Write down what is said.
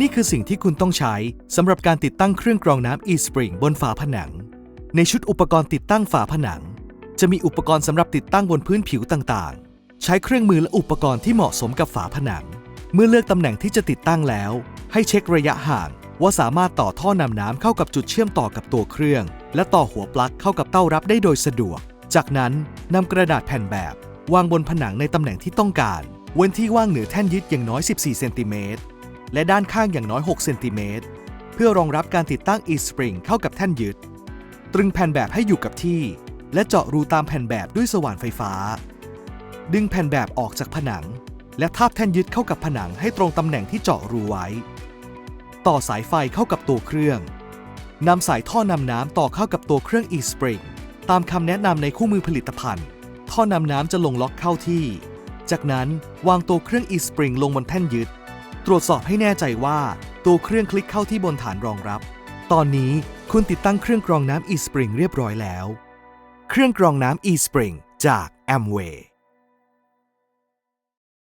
นี่คือสิ่งที่คุณต้องใช้สำหรับการติดตั้งเครื่องกรองน้ำ eSpring บนฝาผนัง ในชุดอุปกรณ์ติดตั้งฝาผนัง จะมีอุปกรณ์สำหรับติดตั้งบนพื้นผิวต่างๆ ใช้เครื่องมือและอุปกรณ์ที่เหมาะสมกับฝาผนัง เมื่อเลือกตำแหน่งที่จะติดตั้งแล้ว ให้เช็คระยะห่างว่าสามารถต่อท่อนำน้ำเข้ากับจุดเชื่อมต่อกับตัวเครื่อง และต่อหัวปลั๊กเข้ากับเต้ารับได้โดยสะดวก จากนั้นนำกระดาษแผ่นแบบ วางบนผนังในตำแหน่งที่ต้องการ เว้นที่ว่างเหนือแท่นยึดอย่างน้อย 14 เซนติเมตร และด้านข้างอย่างน้อย 6 เซนติเมตร เพื่อรองรับการติดตั้ง eSpring เข้ากับแท่นยึด ตรึงแผ่นแบบให้อยู่กับที่ และเจาะรูตามแผ่นแบบด้วยสว่านไฟฟ้า ดึงแผ่นแบบออกจากผนัง และทาบแท่นยึดเข้ากับผนังให้ตรงตำแหน่งที่เจาะรูไว้ ต่อสายไฟเข้ากับตัวเครื่องนำสายท่อนำน้ำต่อเข้ากับตัวเครื่อง eSpring ตามคำแนะนำในคู่มือผลิตภัณฑ์ ท่อนำน้ำจะลงล็อกเข้าที่ จากนั้นวางตัวเครื่อง eSpring ลงบนแท่นยึด ตรวจสอบให้แน่ใจว่า ตัวเครื่องคลิกเข้าที่บนฐานรองรับ ตอนนี้คุณติดตั้งเครื่องกรองน้ำ eSpring เรียบร้อยแล้ว เครื่องกรองน้ำ eSpring จาก Amway